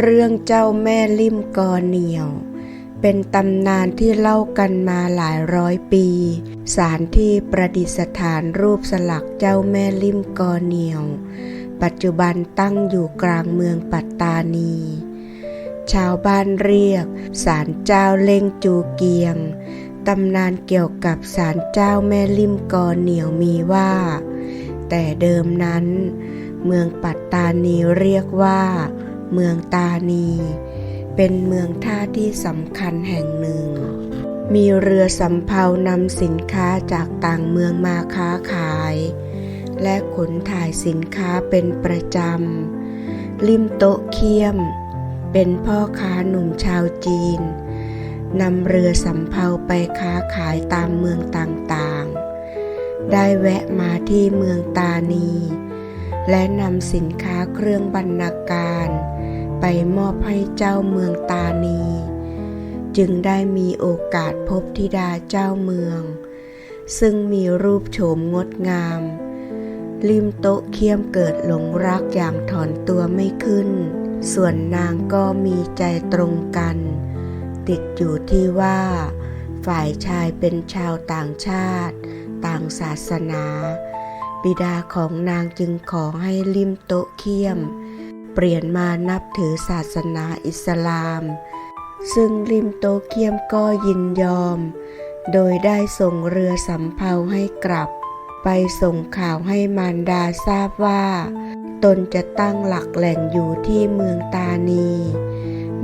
เรื่องเจ้าแม่ลิ่มกอเหนียว เป็นตำนานที่เล่ากันมาหลายร้อยปี สานที่ประดิษฐานรูปสลักเจ้าแม่ลิ่มกอเหนียว ปัจจุบันตั้งอยู่กลางเมืองปัตตานี ชาวบ้านเรียกศาลเจ้าเล่งจูเกียงตำนานเกี่ยวกับศาลเจ้าแม่ลิ่มกอเหนียวมีว่า แต่เดิมนั้น เมืองปัตตานีเรียกว่า เมืองตานี เป็นเมืองท่าที่สำคัญแห่งหนึ่ง มีเรือสำเภานำสินค้าจากต่างเมืองมาค้าขาย และขนถ่ายสินค้าเป็นประจำ ลิมโตะเคียม เป็นพ่อค้าหนุ่มชาวจีนนำเรือสำเภาไปค้าขายตามเมืองต่างๆ ได้แวะมาที่เมืองตานี และนำสินค้าเครื่องบรรณาการ ไปมอบให้เจ้าเมืองตานี จึงได้มีโอกาสพบธิดาเจ้าเมือง ซึ่งมีรูปโฉมงดงามลิมโตะเคียมเกิดหลงรักอย่างถอนตัวไม่ขึ้น ส่วนนางก็มีใจตรงกัน ติดอยู่ที่ว่า ฝ่ายชายเป็นชาวต่างชาติ ต่างศาสนา บิดาของนางจึงขอให้ลิมโตะเคียมเปลี่ยนมานับถือศาสนาอิสลาม ซึ่งลิมโตเคียมก็ยินยอม โดยได้ส่งเรือสำเภาให้กลับ ไปส่งข่าวให้มารดาทราบว่า ตนจะตั้งหลักแหล่งอยู่ที่เมืองตานี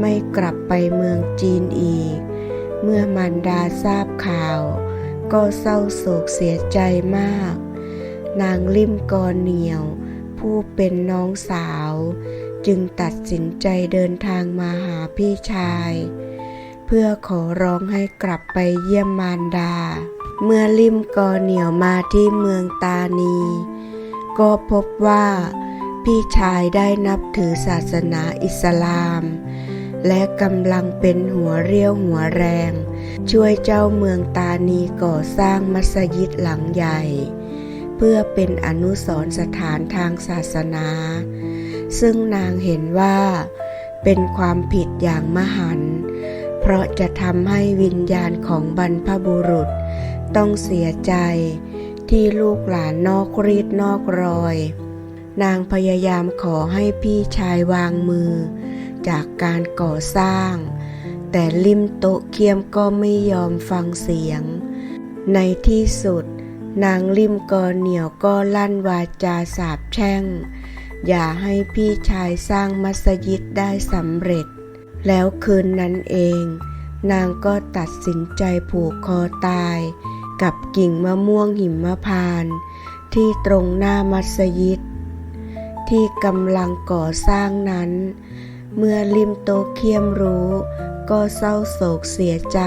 ไม่กลับไปเมืองจีนอีก เมื่อมารดาทราบข่าว ก็เศร้าโศกเสียใจมาก นางลิมกอเหนียว ผู้เป็นน้องสาว จึงตัดสินใจเดินทางมาหาพี่ชาย เพื่อขอร้องให้กลับไปเยี่ยมมารดา เมื่อลิมกอเหนียวมาที่เมืองตานี ก็พบว่าพี่ชายได้นับถือศาสนาอิสลาม และกำลังเป็นหัวเรี่ยวหัวแรง ช่วยเจ้าเมืองตานีก่อสร้างมัสยิดหลังใหญ่ พื่อเป็นอนุสรณ์สถานทางศาสนา ซึ่งนางเห็นว่า เป็นความผิดอย่างมหันต์เพราะจะทำให้วิญญาณของบรรพบุรุษ ต้องเสียใจที่ลูกหลานนอกรีดนอกรอย นางพยายามขอให้พี่ชายวางมือ จากการก่อสร้าง แต่ลิมโตเคียมก็ไม่ยอมฟังเสียง ในที่สุด นางลิมกอเหนียวก็ลั่นวาจาสาบแช่ง อย่าให้พี่ชายสร้างมัสยิดได้สำเร็จ แล้วคืนนั้นเอง นางก็ตัดสินใจผูกคอตาย กับกิ่งมะม่วงหิมพาน ที่ตรงหน้ามัสยิด ที่กำลังก่อสร้างนั้น เมื่อลิมโตเคียมรู้ ก็เศร้าโศกเสียใจ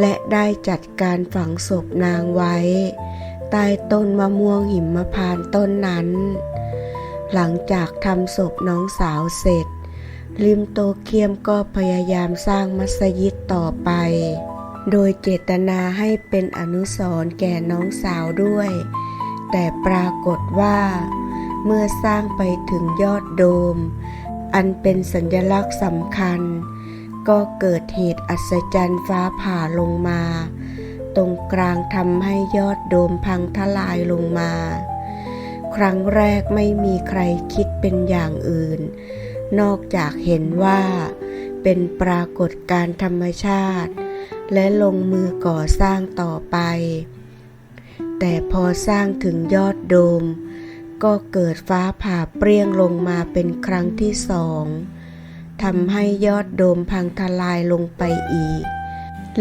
และได้จัดการฝังศพนางไว้ ใต้ต้นมะม่วงหิมพานต้นนั้น หลังจากทำศพน้องสาวเสร็จ ลิมโตเคียมก็พยายามสร้างมัสยิดต่อไป โดยเจตนาให้เป็นอนุสรณ์แก่น้องสาวด้วย แต่ปรากฏว่า เมื่อสร้างไปถึงยอดโดม อันเป็นสัญลักษณ์สำคัญ ก็เกิดเหตุอัศจรรย์ฟ้าผ่าลงมา ตรงกลางทำให้ยอดโดมพังทลายลงมา ครั้งแรกไม่มีใครคิดเป็นอย่างอื่น นอกจากเห็นว่า เป็นปรากฏการธรรมชาติ และลงมือก่อสร้างต่อไป แต่พอสร้างถึงยอดโดม ก็เกิดฟ้าผ่าเปรี้ยงลงมาเป็นครั้งที่สอง ทำให้ยอดโดมพังทลายลงไปอีก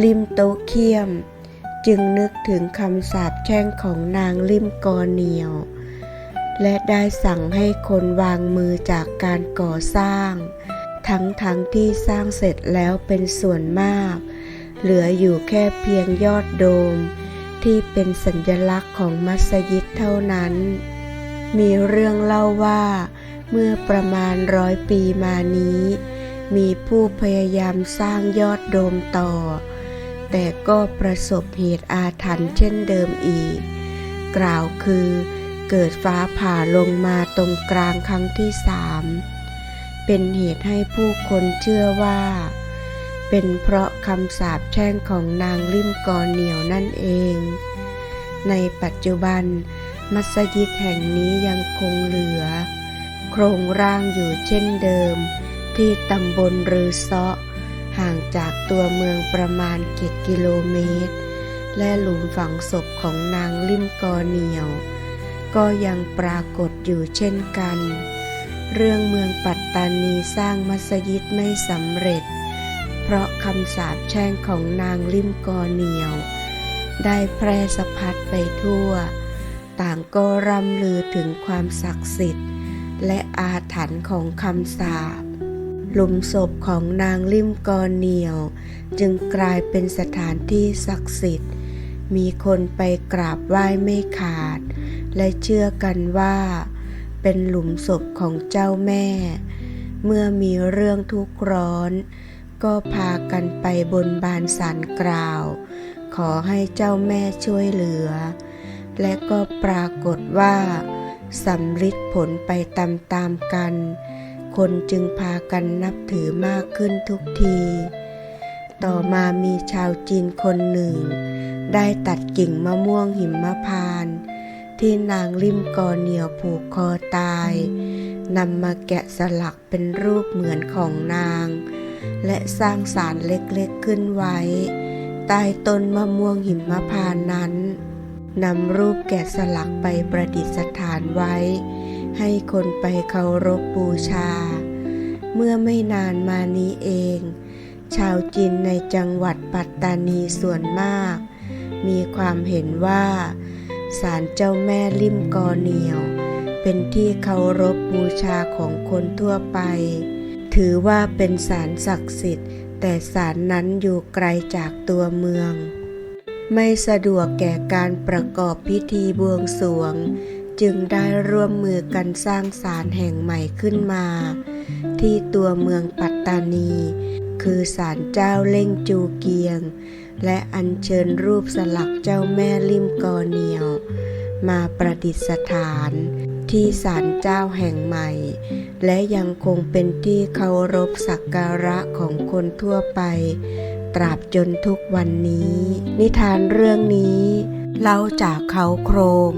ลิมโตเคียม จึงนึกถึงคำสาปแช่งของนางลิมกอเหนียว และได้สั่งให้คนวางมือจากการก่อสร้าง ทั้งทั้งที่สร้างเสร็จแล้วเป็นส่วนมาก เหลืออยู่แค่เพียงยอดโดม ที่เป็นสัญลักษณ์ของมัสยิดเท่านั้น มีเรื่องเล่าว่า เมื่อประมาณร้อยปีมานี้ มีผู้พยายามสร้างยอดโดมต่อ แต่ก็ประสบเหตุอาถรรพ์เช่นเดิมอีก กล่าวคือเกิดฟ้าผ่าลงมาตรงกลางครั้งที่สามเป็นเหตุให้ผู้คนเชื่อว่า เป็นเพราะคำสาปแช่งของนางลิมกอเหนียวนั่นเอง ในปัจจุบัน มัสยิดแห่งนี้ยังคงเหลือ โครงร่างอยู่เช่นเดิม ที่ตำบลรือเซาะ ห่างจากตัวเมืองประมาณเจ็ดกิโลเมตร และหลุมฝังศพของนางลิมกอเหนียว ก็ยังปรากฏอยู่เช่นกัน เรื่องเมืองปัตตานีสร้างมัสยิดไม่สำเร็จ เพราะคำสาปแช่งของนางลิมกอเหนียว ได้แพร่สะพัดไปทั่ว ต่างก็ร่ำลือถึงความศักดิ์สิทธิ์ และอาถรรพ์ของคำสาปหลุมศพของนางลิมกอเหนียว จึงกลายเป็นสถานที่ศักดิ์สิทธิ์ มีคนไปกราบไหว้ไม่ขาด และเชื่อกันว่า เป็นหลุมศพของเจ้าแม่ เมื่อมีเรื่องทุกข์ร้อน ก็พากันไปบนบานสารกล่าว ขอให้เจ้าแม่ช่วยเหลือ และก็ปรากฏว่า สำลิดผลไปตามๆกัน คนจึงพากันนับถือมากขึ้นทุกที ต่อมามีชาวจีนคนหนึ่ง ได้ตัดกิ่งมะม่วงหิมพานต์ที่นางริมกอเหนียวผูกคอตายนำมาแกะสลักเป็นรูปเหมือนของนาง และสร้างสารเล็กๆขึ้นไว้ ใต้ต้นมะม่วงหิมพานต์นั้น นำรูปแกะสลักไปประดิษฐานไว้ ให้คนไปเคารพบูชา เมื่อไม่นานมานี้เอง ชาวจีนในจังหวัดปัตตานีส่วนมาก มีความเห็นว่าศาลเจ้าแม่ลิมกอเหนียว เป็นที่เคารพบูชาของคนทั่วไป ถือว่าเป็นศาลศักดิ์สิทธิ์ แต่ศาลนั้นอยู่ไกลจากตัวเมือง ไม่สะดวกแก่การประกอบพิธีบวงสรวง จึงได้ร่วมมือกันสร้างศาลแห่งใหม่ขึ้นมา ที่ตัวเมืองปัตตานี คือศาลเจ้าเล่งจูเกียง และอัญเชิญรูปสลักเจ้าแม่ลิมกอเหนียว มาประดิษฐานที่ศาลเจ้าแห่งใหม่ และยังคงเป็นที่เคารพสักการะของคนทั่วไป ตราบจนทุกวันนี้ นิทานเรื่องนี้เล่าจากเขาโครง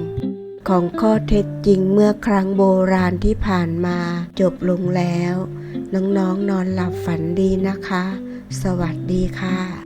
ของข้อเท็จจริงเมื่อครั้งโบราณที่ผ่านมาจบลงแล้ว น้องๆนนอนหลับฝันดีนะคะ สวัสดีค่ะ